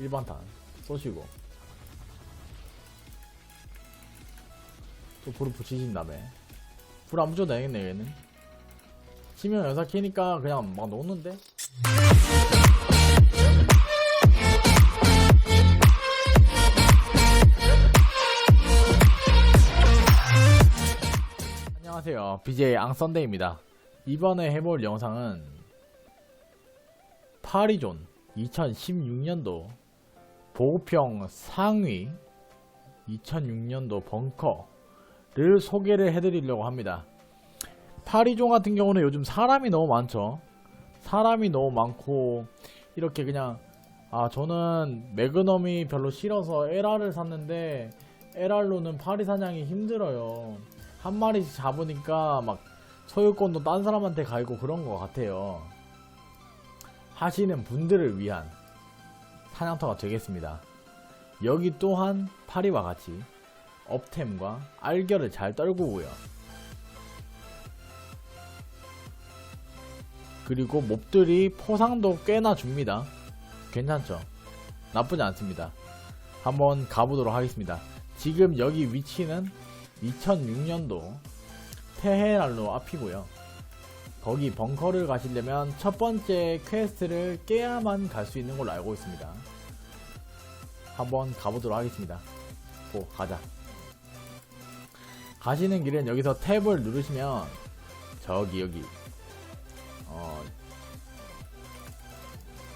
일반탄 쏘시고. 또 불을 붙이신 다음에. 불 안 붙여도 되겠네 얘는. 치명 연사 키니까 그냥 막 놓는데? 안녕하세요. BJ 앙썬데이입니다. 이번에 해볼 영상은 파리존 2016년도 보급형 상위 2006년도 벙커를 소개를 해드리려고 합니다. 파리존 같은 경우는 요즘 사람이 너무 많죠. 사람이 너무 많고 이렇게 그냥 아 저는 매그넘이 별로 싫어서 LR을 샀는데 LR로는 파리 사냥이 힘들어요. 한 마리씩 잡으니까 막 소유권도 딴 사람한테 가 있고 그런 것 같아요. 하시는 분들을 위한 사냥터가 되겠습니다. 여기 또한 파리와 같이 업템과 알결을 잘 떨구고요. 그리고 몹들이 포상도 꽤나 줍니다. 괜찮죠? 나쁘지 않습니다. 한번 가보도록 하겠습니다. 지금 여기 위치는 2006년도 테헤랄로 앞이고요. 거기 벙커를 가시려면 첫 번째 퀘스트를 깨야만 갈 수 있는 걸로 알고 있습니다. 한번 가보도록 하겠습니다. 고 가자. 가시는 길은 여기서 탭을 누르시면 저기 여기 어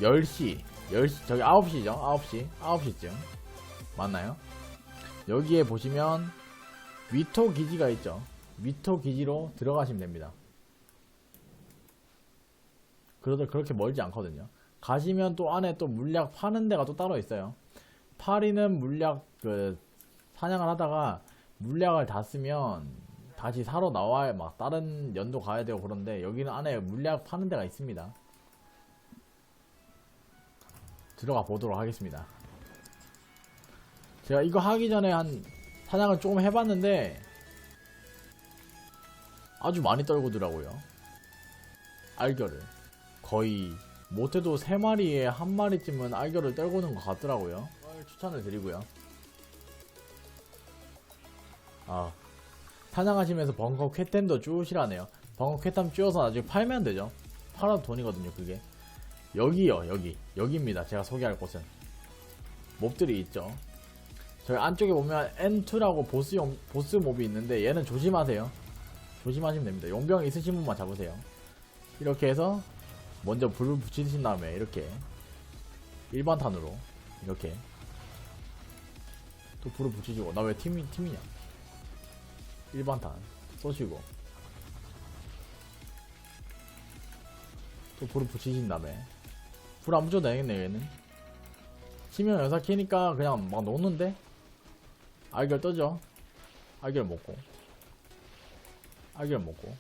10시 10시 저기 9시죠 9시 9시쯤 맞나요? 여기에 보시면 위토 기지가 있죠 위토 기지로 들어가시면 됩니다 그래도 그렇게 멀지 않거든요 가시면 또 안에 또 물약 파는 데가 또 따로 있어요 파리는 물약 그 사냥을 하다가 물약을 다 쓰면 다시 사러 나와야 막 다른 연도 가야 되고 그런데 여기는 안에 물약 파는 데가 있습니다. 들어가 보도록 하겠습니다. 제가 이거 하기 전에 한 사냥을 조금 해봤는데 아주 많이 떨구더라고요. 알결을 거의 못해도 3마리에 한 마리쯤은 알결을 떨구는 것 같더라고요. 추천을 드리고요. 아, 사냥하시면서 벙커 쾌템도 쭈시라네요. 벙커 쾌템 쭈어서 나중에 팔면 되죠. 팔아도 돈이거든요, 그게. 여기요, 여기. 여기입니다. 제가 소개할 곳은. 몹들이 있죠. 저희 안쪽에 보면 N2라고 보스용, 보스 몹이 있는데 얘는 조심하세요. 조심하시면 됩니다. 용병 있으신 분만 잡으세요. 이렇게 해서 먼저 불을 붙이신 다음에 이렇게 일반탄으로 이렇게 또 불을 붙이시고 나 왜 팀이 팀이냐? 일반탄 쏘시고 또 불을 붙이신 다음에 불 안 붙여도 되겠네 얘는. 치명 연사 키니까 그냥 막 놓는데 알결 떠죠? 알결 먹고. 알결 먹고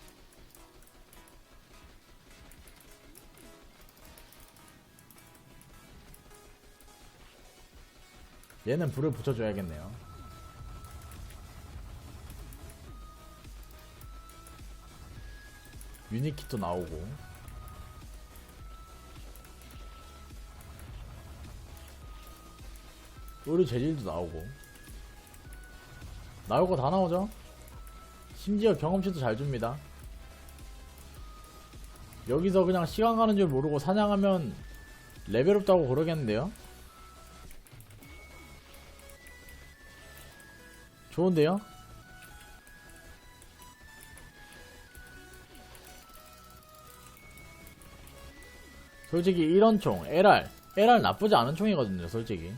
얘는 불을 붙여줘야겠네요. 유니키도 나오고 의류 재질도 나오고 나올 거 다 나오죠? 심지어 경험치도 잘 줍니다. 여기서 그냥 시간 가는 줄 모르고 사냥하면 레벨업다고 그러겠는데요? 좋은데요? 솔직히 이런 총, LR, LR 나쁘지 않은 총이거든요, 솔직히.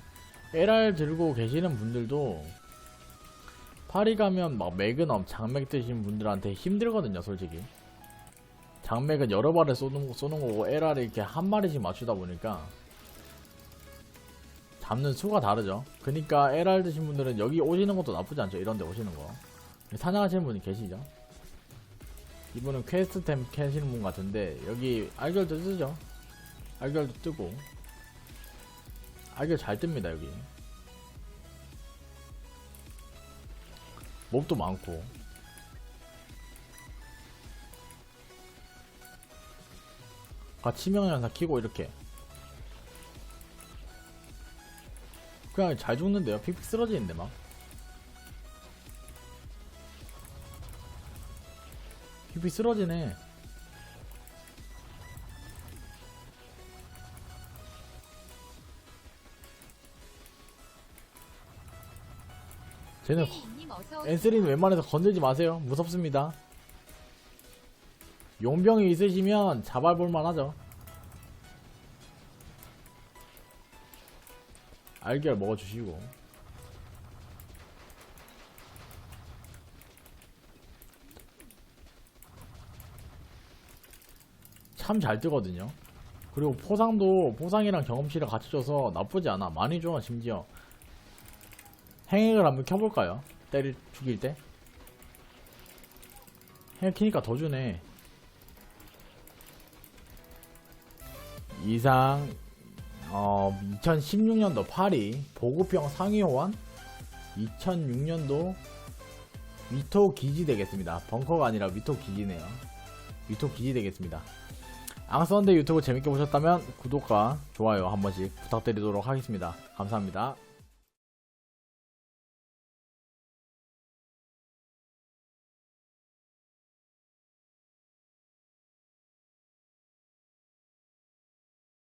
LR 들고 계시는 분들도 파리 가면 막 매그넘, 장맥 드신 분들한테 힘들거든요, 솔직히. 장맥은 여러 발을 쏘는, 쏘는 거고 LR을 이렇게 한 마리씩 맞추다 보니까 잡는 수가 다르죠. 그니까 LR 드신 분들은 여기 오시는 것도 나쁘지 않죠. 이런 데 오시는 거. 사냥하시는 분이 계시죠. 이분은 퀘스트템 캐시는 분 같은데 여기 알결도 뜨죠. 알결도 뜨고 알결 잘 뜹니다 여기. 몹도 많고 아 치명연사 키고 이렇게 그냥 잘 죽는데요. 픽픽 쓰러지는데 막. 픽픽 쓰러지네. 쟤는 엔스린 웬만해서 건들지 마세요. 무섭습니다. 용병이 있으시면 잡아볼 만 하죠. 알결 먹어주시고. 참 잘 뜨거든요. 그리고 포상도 포상이랑 경험치를 같이 줘서 나쁘지 않아. 많이 줘, 심지어. 행액을 한번 켜볼까요? 때릴 죽일 때 행액 키니까 더 주네 이상 어 2016년도 파리 보급형 상위 호환 2006년도 위토 기지 되겠습니다. 벙커가 아니라 위토 기지네요. 위토 기지 되겠습니다. 앙선데 유튜브 재밌게 보셨다면 구독과 좋아요 한 번씩 부탁드리도록 하겠습니다. 감사합니다